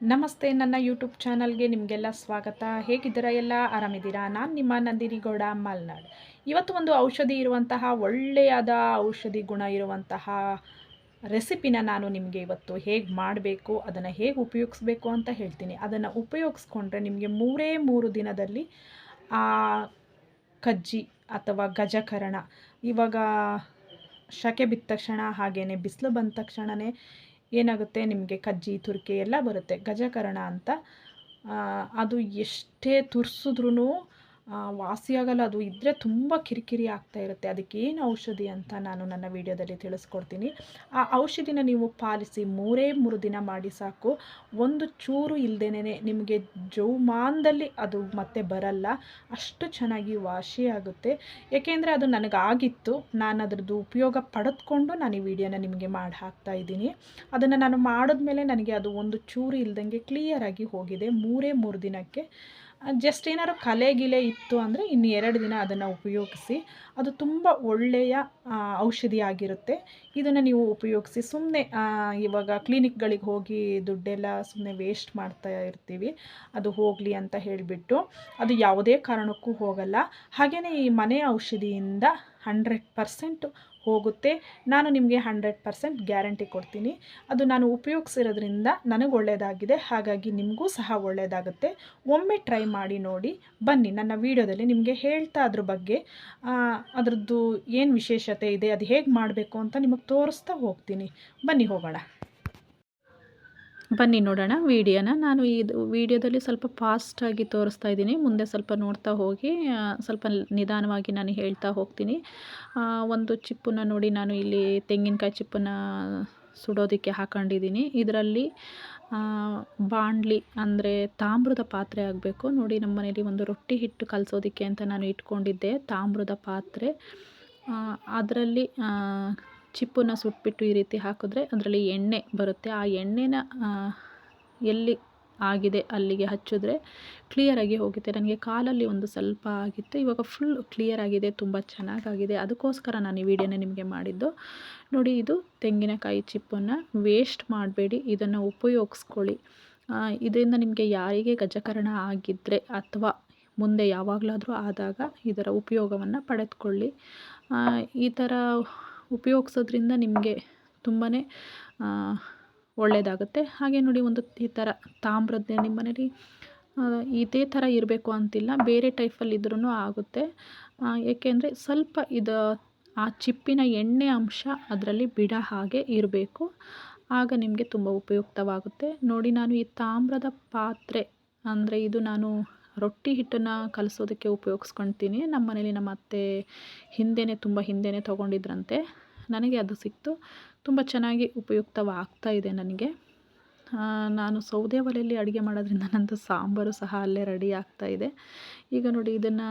ನಮಸ್ತೆ, ನನ್ನ ಯೂಟ್ಯೂಬ್ ಚಾನಲ್ಗೆ ನಿಮಗೆಲ್ಲ ಸ್ವಾಗತ. ಹೇಗಿದ್ದೀರಾ ಎಲ್ಲ? ಆರಾಮಿದ್ದೀರಾ? ನಾನು ನಿಮ್ಮ ನಂದಿನಿ ಗೌಡ ಮಲ್ನಾಡ್. ಇವತ್ತು ಒಂದು ಔಷಧಿ ಇರುವಂತಹ, ಒಳ್ಳೆಯದ ಔಷಧಿ ಗುಣ ಇರುವಂತಹ ರೆಸಿಪಿನ ನಾನು ನಿಮಗೆ ಇವತ್ತು ಹೇಗೆ ಮಾಡಬೇಕು, ಅದನ್ನು ಹೇಗೆ ಉಪಯೋಗಿಸ್ಬೇಕು ಅಂತ ಹೇಳ್ತೀನಿ. ಅದನ್ನು ಉಪಯೋಗಿಸ್ಕೊಂಡ್ರೆ ನಿಮಗೆ ಮೂರೇ ಮೂರು ದಿನದಲ್ಲಿ ಆ ಕಜ್ಜಿ ಅಥವಾ ಗಜಕರಣ ಇವಾಗ ಶಕೆ ಬಿದ್ದ ತಕ್ಷಣ ಹಾಗೆಯೇ ಬಿಸಿಲು ಬಂದ ತಕ್ಷಣವೇ ಏನಾಗುತ್ತೆ? ನಿಮಗೆ ಕಜ್ಜಿ ತುರಿಕೆ ಎಲ್ಲ ಬರುತ್ತೆ. ಗಜಕರಣ ಅಂತ. ಅದು ಎಷ್ಟೇ ತುರ್ಸಿದ್ರೂ ವಾಸಿಯಾಗಲ್ಲ ಅದು ಇದ್ದರೆ ತುಂಬ ಕಿರಿಕಿರಿ ಆಗ್ತಾ ಇರುತ್ತೆ. ಅದಕ್ಕೆ ಏನು ಔಷಧಿ ಅಂತ ನಾನು ನನ್ನ ವಿಡಿಯೋದಲ್ಲಿ ತಿಳಿಸ್ಕೊಡ್ತೀನಿ. ಆ ಔಷಧಿನ ನೀವು ಪಾಲಿಸಿ ಮೂರೇ ಮೂರು ದಿನ ಮಾಡಿ ಸಾಕು. ಒಂದು ಚೂರು ಇಲ್ಲದೇನೆ ನಿಮಗೆ ಜೌಮಾನದಲ್ಲಿ ಅದು ಮತ್ತೆ ಬರಲ್ಲ. ಅಷ್ಟು ಚೆನ್ನಾಗಿ ವಾಸಿಯಾಗುತ್ತೆ ಏಕೆಂದರೆ ಅದು ನನಗಾಗಿತ್ತು. ನಾನು ಅದರದ್ದು ಉಪಯೋಗ ಪಡೆದುಕೊಂಡು ನಾನು ಈ ವಿಡಿಯೋನ ನಿಮಗೆ ಮಾಡಿ ಹಾಕ್ತಾ ಇದ್ದೀನಿ. ಅದನ್ನು ನಾನು ಮಾಡಿದ್ಮೇಲೆ ನನಗೆ ಅದು ಒಂದು ಚೂರು ಇಲ್ದಂಗೆ ಕ್ಲಿಯರಾಗಿ ಹೋಗಿದೆ. ಮೂರೇ ಮೂರು ದಿನಕ್ಕೆ. ಜಸ್ಟ್ ಏನಾದ್ರು ಕಲೆ ಗಿಲೆ ಇತ್ತು ಅಂದರೆ ಇನ್ನು ಎರಡು ದಿನ ಅದನ್ನು ಉಪಯೋಗಿಸಿ, ಅದು ತುಂಬ ಒಳ್ಳೆಯ ಔಷಧಿ ಆಗಿರುತ್ತೆ. ಇದನ್ನು ನೀವು ಉಪಯೋಗಿಸಿ ಸುಮ್ಮನೆ ಇವಾಗ ಕ್ಲಿನಿಕ್ಗಳಿಗೆ ಹೋಗಿ ದುಡ್ಡೆಲ್ಲ ಸುಮ್ಮನೆ ವೇಸ್ಟ್ ಮಾಡ್ತಾ ಇರ್ತೀವಿ, ಅದು ಹೋಗಲಿ ಅಂತ ಹೇಳಿಬಿಟ್ಟು, ಅದು ಯಾವುದೇ ಕಾರಣಕ್ಕೂ ಹೋಗಲ್ಲ. ಹಾಗೆಯೇ ಈ ಮನೆ ಔಷಧಿಯಿಂದ ಹಂಡ್ರೆಡ್ ಪರ್ಸೆಂಟ್ ಹೋಗುತ್ತೆ. ನಾನು ನಿಮಗೆ ಹಂಡ್ರೆಡ್ ಪರ್ಸೆಂಟ್ ಗ್ಯಾರಂಟಿ ಕೊಡ್ತೀನಿ. ಅದು ನಾನು ಉಪಯೋಗಿಸಿರೋದ್ರಿಂದ ನನಗೆ ಒಳ್ಳೆಯದಾಗಿದೆ ಹಾಗಾಗಿ ನಿಮಗೂ ಸಹ ಒಳ್ಳೆಯದಾಗುತ್ತೆ ಒಮ್ಮೆ ಟ್ರೈ ಮಾಡಿ ನೋಡಿ. ಬನ್ನಿ, ನನ್ನ ವಿಡಿಯೋದಲ್ಲಿ ನಿಮಗೆ ಹೇಳ್ತಾ ಅದ್ರ ಬಗ್ಗೆ. ಅದರದ್ದು ಏನು ವಿಶೇಷತೆ ಇದೆ, ಅದು ಹೇಗೆ ಮಾಡಬೇಕು ಅಂತ ನಿಮಗೆ ತೋರಿಸ್ತಾ ಹೋಗ್ತೀನಿ. ಬನ್ನಿ ಹೋಗೋಣ. ಬನ್ನಿ ನೋಡೋಣ ವೀಡಿಯೋನ. ನಾನು ಇದು ವಿಡಿಯೋದಲ್ಲಿ ಸ್ವಲ್ಪ ಫಾಸ್ಟಾಗಿ ತೋರಿಸ್ತಾ ಇದ್ದೀನಿ. ಮುಂದೆ ಸ್ವಲ್ಪ ನೋಡ್ತಾ ಹೋಗಿ ಸ್ವಲ್ಪ ನಿಧಾನವಾಗಿ ನಾನು ಹೇಳ್ತಾ ಹೋಗ್ತೀನಿ. ಒಂದು ಚಿಪ್ಪನ್ನು ನೋಡಿ ನಾನು ಇಲ್ಲಿ ತೆಂಗಿನಕಾಯಿ ಚಿಪ್ಪನ್ನು ಸುಡೋದಕ್ಕೆ ಹಾಕೊಂಡಿದ್ದೀನಿ. ಇದರಲ್ಲಿ ಬಾಂಡ್ಲಿ ಅಂದರೆ ತಾಮ್ರದ ಪಾತ್ರೆ ಆಗಬೇಕು. ನೋಡಿ ನಮ್ಮ ಮನೆಯಲ್ಲಿ ಒಂದು ರೊಟ್ಟಿ ಹಿಟ್ಟು ಕಲಸೋದಕ್ಕೆ ಅಂತ ನಾನು ಇಟ್ಕೊಂಡಿದ್ದೆ ತಾಮ್ರದ ಪಾತ್ರೆ. ಅದರಲ್ಲಿ ಚಿಪ್ಪನ್ನು ಸುಟ್ಬಿಟ್ಟು ಈ ರೀತಿ ಹಾಕಿದ್ರೆ ಅದರಲ್ಲಿ ಎಣ್ಣೆ ಬರುತ್ತೆ. ಆ ಎಣ್ಣೆನ ಎಲ್ಲಿ ಆಗಿದೆ ಅಲ್ಲಿಗೆ ಹಚ್ಚಿದ್ರೆ ಕ್ಲಿಯರಾಗಿ ಹೋಗುತ್ತೆ. ನನಗೆ ಕಾಲಲ್ಲಿ ಒಂದು ಸ್ವಲ್ಪ ಆಗಿತ್ತು, ಇವಾಗ ಫುಲ್ ಕ್ಲಿಯರ್ ಆಗಿದೆ, ತುಂಬ ಚೆನ್ನಾಗಾಗಿದೆ. ಅದಕ್ಕೋಸ್ಕರ ನಾನು ಈ ವಿಡಿಯೋನ ನಿಮಗೆ ಮಾಡಿದ್ದು. ನೋಡಿ, ಇದು ತೆಂಗಿನಕಾಯಿ ಚಿಪ್ಪನ್ನು ವೇಸ್ಟ್ ಮಾಡಬೇಡಿ, ಇದನ್ನು ಉಪಯೋಗಿಸ್ಕೊಳ್ಳಿ. ಇದರಿಂದ ನಿಮಗೆ ಯಾರಿಗೆ ಗಜಕರಣ ಆಗಿದ್ದರೆ ಅಥವಾ ಮುಂದೆ ಯಾವಾಗಲಾದರೂ ಆದಾಗ ಇದರ ಉಪಯೋಗವನ್ನು ಪಡೆದುಕೊಳ್ಳಿ. ಈ ಥರ ಉಪಯೋಗಿಸೋದ್ರಿಂದ ನಿಮಗೆ ತುಂಬಾ ಒಳ್ಳೆಯದಾಗುತ್ತೆ ಹಾಗೆ ನೋಡಿ ಒಂದು ಈ ಥರ ತಾಮ್ರದ್ದೇ ನಿಮ್ಮ ಮನೇಲಿ ಇದೇ ಥರ ಇರಬೇಕು ಅಂತಿಲ್ಲ. ಬೇರೆ ಟೈಪಲ್ಲಿ ಇದ್ರೂ ಆಗುತ್ತೆ. ಏಕೆಂದರೆ ಸ್ವಲ್ಪ ಇದು, ಆ ಚಿಪ್ಪಿನ ಎಣ್ಣೆ ಅಂಶ ಅದರಲ್ಲಿ ಬಿಡೋ ಹಾಗೆ ಇರಬೇಕು. ಆಗ ನಿಮಗೆ ತುಂಬ ಉಪಯುಕ್ತವಾಗುತ್ತೆ. ನೋಡಿ ನಾನು ಈ ತಾಮ್ರದ ಪಾತ್ರೆ, ಅಂದರೆ ಇದು ನಾನು ರೊಟ್ಟಿ ಹಿಟ್ಟನ್ನು ಕಲಸೋದಕ್ಕೆ ಉಪಯೋಗಿಸ್ಕೊಳ್ತೀನಿ ನಮ್ಮ ಮನೇಲಿ ನಮ್ಮ ಅತ್ತೆ ಹಿಂದೆಯೇ ತುಂಬ ಹಿಂದೆಯೇ ತೊಗೊಂಡಿದ್ರಂತೆ. ನನಗೆ ಅದು ಸಿಕ್ತು. ತುಂಬ ಚೆನ್ನಾಗಿ ಉಪಯುಕ್ತವಾಗ್ತಾ ಇದೆ ನನಗೆ. ನಾನು ಸೌದೆ ಒಲೆಯಲ್ಲಿ ಅಡುಗೆ ಮಾಡೋದ್ರಿಂದ ನನ್ನದು ಸಾಂಬಾರು ಸಹ ಅಲ್ಲೇ ರೆಡಿ ಆಗ್ತಾ ಇದೆ. ಈಗ ನೋಡಿ ಇದನ್ನು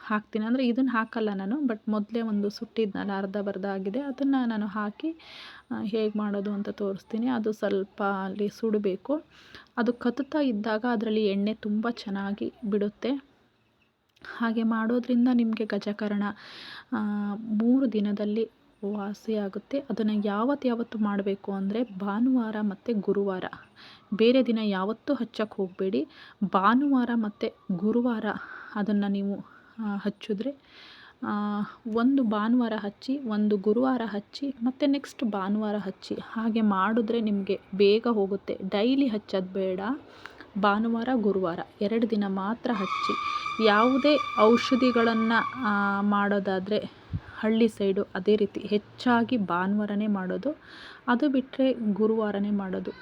ಹಾಕ್ತೀನಿ. ಅಂದರೆ ಇದನ್ನು ಹಾಕಲ್ಲ ನಾನು ಬಟ್ ಮೊದಲೇ ಒಂದು ಸುಟ್ಟಿದ್ನಲ್ಲ ಅರ್ಧ ಬರ್ಧ ಆಗಿದೆ. ಅದನ್ನು ನಾನು ಹಾಕಿ ಹೇಗೆ ಮಾಡೋದು ಅಂತ ತೋರಿಸ್ತೀನಿ. ಅದು ಸ್ವಲ್ಪ ಅಲ್ಲಿ ಸುಡಬೇಕು. ಅದು ಕತ್ತುತ್ತಾ ಇದ್ದಾಗ ಅದರಲ್ಲಿ ಎಣ್ಣೆ ತುಂಬ ಚೆನ್ನಾಗಿ ಬಿಡುತ್ತೆ. ಹಾಗೆ ಮಾಡೋದ್ರಿಂದ ನಿಮಗೆ ಗಜಕರಣ ಮೂರು ದಿನದಲ್ಲಿ ವಾಸಿಯಾಗುತ್ತೆ ಅದನ್ನು ಯಾವತ್ತು ಯಾವತ್ತು ಮಾಡಬೇಕು ಅಂದರೆ ಭಾನುವಾರ ಮತ್ತು ಗುರುವಾರ. ಬೇರೆ ದಿನ ಯಾವತ್ತೂ ಹಚ್ಚಕ್ಕೆ ಹೋಗಬೇಡಿ. ಭಾನುವಾರ ಮತ್ತು ಗುರುವಾರ ಅದನ್ನು ನೀವು ಹಚ್ಚಿದ್ರೆ ಒಂದು ಭಾನುವಾರ ಹಚ್ಚಿ, ಒಂದು ಗುರುವಾರ ಹಚ್ಚಿ, ಮತ್ತು ನೆಕ್ಸ್ಟ್ ಭಾನುವಾರ ಹಚ್ಚಿ. ಹಾಗೆ ಮಾಡಿದ್ರೆ ನಿಮಗೆ ಬೇಗ ಹೋಗುತ್ತೆ. ಡೈಲಿ ಹಚ್ಚೋದು ಬೇಡ. ಭಾನುವಾರ, ಗುರುವಾರ ಎರಡು ದಿನ ಮಾತ್ರ ಹಚ್ಚಿ. ಯಾವುದೇ ಔಷಧಿಗಳನ್ನು ಮಾಡೋದಾದರೆ ಹಳ್ಳಿ ಸೈಡು ಅದೇ ರೀತಿ ಹೆಚ್ಚಾಗಿ ಭಾನುವಾರನೇ ಮಾಡೋದು. ಅದು ಬಿಟ್ಟರೆ ಗುರುವಾರನೇ ಮಾಡೋದು.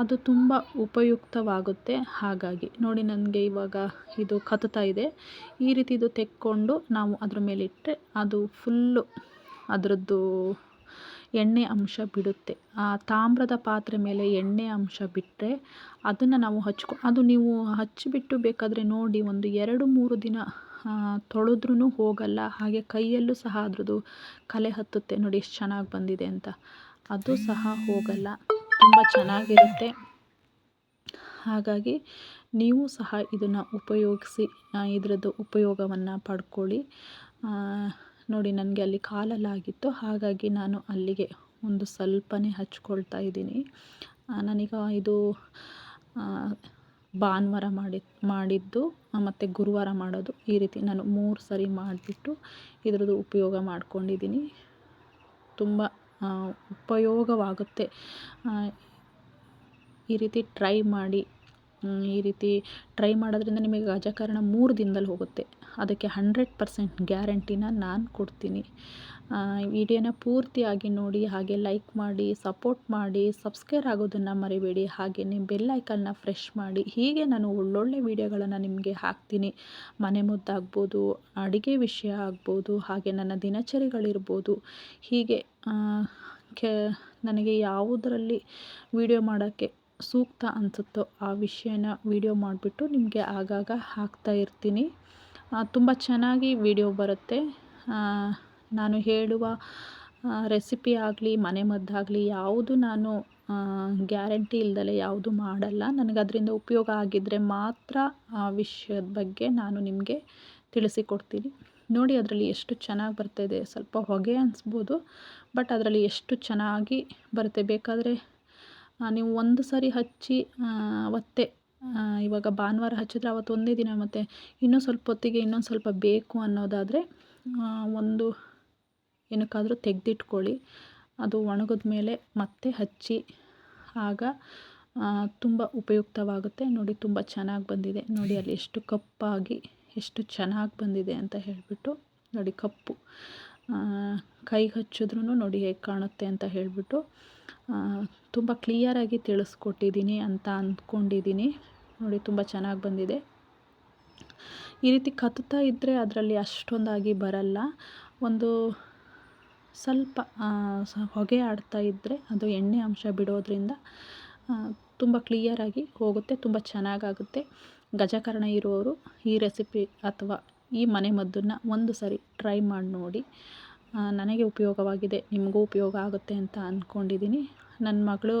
ಅದು ತುಂಬ ಉಪಯುಕ್ತವಾಗುತ್ತೆ. ಹಾಗಾಗಿ ನೋಡಿ ನನಗೆ ಇವಾಗ ಇದು ಕತ್ತುತ್ತಾ ಇದೆ. ಈ ರೀತಿ ಇದು ತೆಕ್ಕೊಂಡು ನಾವು ಅದ್ರ ಮೇಲಿಟ್ಟರೆ ಅದು ಫುಲ್ಲು ಅದರದ್ದು ಎಣ್ಣೆ ಅಂಶ ಬಿಡುತ್ತೆ. ಆ ತಾಮ್ರದ ಪಾತ್ರೆ ಮೇಲೆ ಎಣ್ಣೆ ಅಂಶ ಬಿಟ್ಟರೆ ಅದನ್ನು ನಾವು ಹಚ್ಕೊ, ಅದು ನೀವು ಹಚ್ಚಿಬಿಟ್ಟು ಬೇಕಾದರೆ ನೋಡಿ ಒಂದು ಎರಡು ಮೂರು ದಿನ ತೊಳೆದ್ರೂ ಹೋಗಲ್ಲ. ಹಾಗೆ ಕೈಯಲ್ಲೂ ಸಹ ಅದರದ್ದು ಕಲೆ ಹತ್ತುತ್ತೆ. ನೋಡಿ ಎಷ್ಟು ಚೆನ್ನಾಗಿ ಬಂದಿದೆ ಅಂತ. ಅದು ಸಹ ಹೋಗಲ್ಲ. ತುಂಬ ಚೆನ್ನಾಗಿರುತ್ತೆ. ಹಾಗಾಗಿ ನೀವು ಸಹ ಇದನ್ನು ಉಪಯೋಗಿಸಿ ಇದರದ್ದು ಉಪಯೋಗವನ್ನು ಪಡ್ಕೊಳ್ಳಿ. ನೋಡಿ ನನಗೆ ಅಲ್ಲಿ ಕಾಲಲ್ಲಾಗಿತ್ತು. ಹಾಗಾಗಿ ನಾನು ಅಲ್ಲಿಗೆ ಒಂದು ಸ್ವಲ್ಪನೇ ಹಚ್ಕೊಳ್ತಾ ಇದ್ದೀನಿ. ನಾನೀಗ ಇದು ಭಾನುವಾರ ಮಾಡಿ, ಮಾಡಿದ್ದು ಮತ್ತು ಗುರುವಾರ ಮಾಡೋದು. ಈ ರೀತಿ ನಾನು ಮೂರು ಸರಿ ಮಾಡಿಬಿಟ್ಟು ಇದರದ್ದು ಉಪಯೋಗ ಮಾಡ್ಕೊಂಡಿದ್ದೀನಿ. ತುಂಬ ಉಪಯೋಗವಾಗುತ್ತೆ. ಈ ರೀತಿ ಟ್ರೈ ಮಾಡಿ ಈ ರೀತಿ ಟ್ರೈ ಮಾಡೋದ್ರಿಂದ ನಿಮಗೆ ರಾಜಕಾರಣ ಮೂರು ದಿನದಲ್ಲಿ ಹೋಗುತ್ತೆ. ಅದಕ್ಕೆ ಹಂಡ್ರೆಡ್ ಪರ್ಸೆಂಟ್ ಗ್ಯಾರಂಟಿನ ನಾನು ಕೊಡ್ತೀನಿ. ವಿಡಿಯೋನ ಪೂರ್ತಿಯಾಗಿ ನೋಡಿ, ಹಾಗೆ ಲೈಕ್ ಮಾಡಿ, ಸಪೋರ್ಟ್ ಮಾಡಿ, ಸಬ್ಸ್ಕ್ರೈಬ್ ಆಗೋದನ್ನು ಮರಿಬೇಡಿ. ಹಾಗೆಯೇ ಬೆಲ್ಲೈಕನ್ನ ಫ್ರೆಶ್ ಮಾಡಿ. ಹೀಗೆ ನಾನು ಒಳ್ಳೊಳ್ಳೆ ವಿಡಿಯೋಗಳನ್ನು ನಿಮಗೆ ಹಾಕ್ತೀನಿ. ಮನೆ ಮುದ್ದಾಗ್ಬೋದು, ಅಡುಗೆ ವಿಷಯ ಆಗ್ಬೋದು, ಹಾಗೆ ನನ್ನ ದಿನಚರಿಗಳಿರ್ಬೋದು. ಹೀಗೆ ಕೆ, ನನಗೆ ಯಾವುದರಲ್ಲಿ ವಿಡಿಯೋ ಮಾಡೋಕ್ಕೆ ಸೂಕ್ತ ಅನಿಸುತ್ತೋ ಆ ವಿಷಯನ ವಿಡಿಯೋ ಮಾಡಿಬಿಟ್ಟು ನಿಮಗೆ ಆಗಾಗ ಹಾಕ್ತಾ ಇರ್ತೀನಿ. ತುಂಬ ಚೆನ್ನಾಗಿ ವಿಡಿಯೋ ಬರುತ್ತೆ. ನಾನು ಹೇಳುವ ರೆಸಿಪಿ ಆಗಲಿ ಮನೆಮದ್ದಾಗಲಿ ಯಾವುದು ನಾನು ಗ್ಯಾರಂಟಿ ಇಲ್ದಲೆ ಯಾವುದು ಮಾಡಲ್ಲ. ನನಗೆ ಅದರಿಂದ ಉಪಯೋಗ ಆಗಿದ್ದರೆ ಮಾತ್ರ ಆ ವಿಷಯದ ಬಗ್ಗೆ ನಾನು ನಿಮಗೆ ತಿಳಿಸಿಕೊಡ್ತೀನಿ. ನೋಡಿ ಅದರಲ್ಲಿ ಎಷ್ಟು ಚೆನ್ನಾಗಿ ಬರ್ತಾಯಿದೆ ಸ್ವಲ್ಪ ಹೊಗೆ ಅನಿಸ್ಬೋದು, ಬಟ್ ಅದರಲ್ಲಿ ಎಷ್ಟು ಚೆನ್ನಾಗಿ ಬರುತ್ತೆ. ಬೇಕಾದರೆ ನೀವು ಒಂದು ಸಾರಿ ಹಚ್ಚಿ ಅವತ್ತೇ ಇವಾಗ ಭಾನುವಾರ ಹಚ್ಚಿದ್ರೆ ಅವತ್ತು ಒಂದೇ ದಿನ ಮತ್ತು ಇನ್ನೂ ಸ್ವಲ್ಪ ಹೊತ್ತಿಗೆ ಇನ್ನೊಂದು ಸ್ವಲ್ಪ ಬೇಕು ಅನ್ನೋದಾದರೆ ಒಂದು ಏನಕ್ಕಾದರೂ ತೆಗೆದಿಟ್ಕೊಳ್ಳಿ. ಅದು ಒಣಗಿದ ಮೇಲೆ ಮತ್ತೆ ಹಚ್ಚಿ, ಆಗ ತುಂಬ ಉಪಯುಕ್ತವಾಗುತ್ತೆ. ನೋಡಿ, ತುಂಬ ಚೆನ್ನಾಗಿ ಬಂದಿದೆ. ನೋಡಿ, ಅಲ್ಲಿ ಎಷ್ಟು ಕಪ್ಪಾಗಿ, ಎಷ್ಟು ಚೆನ್ನಾಗಿ ಬಂದಿದೆ ಅಂತ ಹೇಳಿಬಿಟ್ಟು, ನೋಡಿ, ಕಪ್ಪು. ಕೈಗೆ ಹಚ್ಚಿದ್ರೂ ನೋಡಿ ಹೇಗೆ ಕಾಣುತ್ತೆ ಅಂತ ಹೇಳಿಬಿಟ್ಟು ತುಂಬ ಕ್ಲಿಯರಾಗಿ ತಿಳಿಸ್ಕೊಟ್ಟಿದ್ದೀನಿ ಅಂತ ಅಂದ್ಕೊಂಡಿದ್ದೀನಿ. ನೋಡಿ ತುಂಬ ಚೆನ್ನಾಗಿ ಬಂದಿದೆ. ಈ ರೀತಿ ಕತ್ತುತ್ತಾ ಇದ್ದರೆ ಅದರಲ್ಲಿ ಅಷ್ಟೊಂದಾಗಿ ಬರಲ್ಲ. ಒಂದು ಸ್ವಲ್ಪ ಹೊಗೆ ಆಡ್ತಾ ಇದ್ದರೆ ಅದು ಎಣ್ಣೆ ಅಂಶ ಬಿಡೋದ್ರಿಂದ ತುಂಬ ಕ್ಲಿಯರಾಗಿ ಹೋಗುತ್ತೆ, ತುಂಬ ಚೆನ್ನಾಗಾಗುತ್ತೆ. ಗಜಕರ್ಣ ಇರುವವರು ಈ ರೆಸಿಪಿ ಅಥವಾ ಈ ಮನೆ ಮದ್ದನ್ನು ಒಂದು ಸರಿ ಟ್ರೈ ಮಾಡಿ ನೋಡಿ. ನನಗೆ ಉಪಯೋಗವಾಗಿದೆ, ನಿಮಗೂ ಉಪಯೋಗ ಆಗುತ್ತೆ ಅಂತ ಅಂದ್ಕೊಂಡಿದ್ದೀನಿ ನನ್ನ ಮಗಳು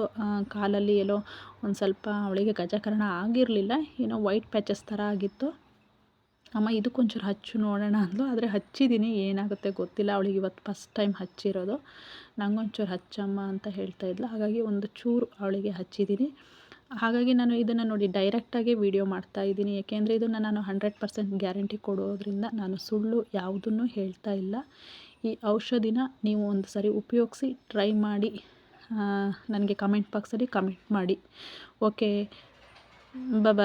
ಕಾಲಲ್ಲಿ ಎಲ್ಲೋ ಒಂದು ಸ್ವಲ್ಪ ಅವಳಿಗೆ ಗಜಕರಣ ಆಗಿರಲಿಲ್ಲ. ಏನೋ ವೈಟ್ ಪ್ಯಾಚಸ್ ಥರ ಆಗಿತ್ತು. ಅಮ್ಮ, ಇದಕ್ಕೊಂಚೂರು ಹಚ್ಚು ನೋಡೋಣ ಅಂದ್ಲು. ಆದರೆ ಹಚ್ಚಿದ್ದೀನಿ ಏನಾಗುತ್ತೆ ಗೊತ್ತಿಲ್ಲ. ಅವಳಿಗೆ ಇವತ್ತು ಫಸ್ಟ್ ಟೈಮ್ ಹಚ್ಚಿರೋದು. ನಂಗೊಂಚೂರು ಹಚ್ಚಮ್ಮ ಅಂತ ಹೇಳ್ತಾ ಇದ್ಲು. ಹಾಗಾಗಿ ಒಂದು ಚೂರು ಅವಳಿಗೆ ಹಚ್ಚಿದ್ದೀನಿ ಹಾಗಾಗಿ ನಾನು ಇದನ್ನು ನೋಡಿ ಡೈರೆಕ್ಟಾಗಿ ವೀಡಿಯೋ ಮಾಡ್ತಾ ಇದ್ದೀನಿ. ಏಕೆಂದರೆ ಇದನ್ನು ನಾನು ಹಂಡ್ರೆಡ್ ಪರ್ಸೆಂಟ್ ಗ್ಯಾರಂಟಿ ಕೊಡೋದ್ರಿಂದ ನಾನು ಸುಳ್ಳು ಯಾವುದನ್ನು ಹೇಳ್ತಾ ಇಲ್ಲ. ಈ ಔಷಧಿನ ನೀವು ಒಂದು ಸರಿ ಉಪಯೋಗಿಸಿ ಟ್ರೈ ಮಾಡಿ. ನನಗೆ ಕಮೆಂಟ್ ಬಾಕ್ಸಲ್ಲಿ ಕಮೆಂಟ್ ಮಾಡಿ. Okay bye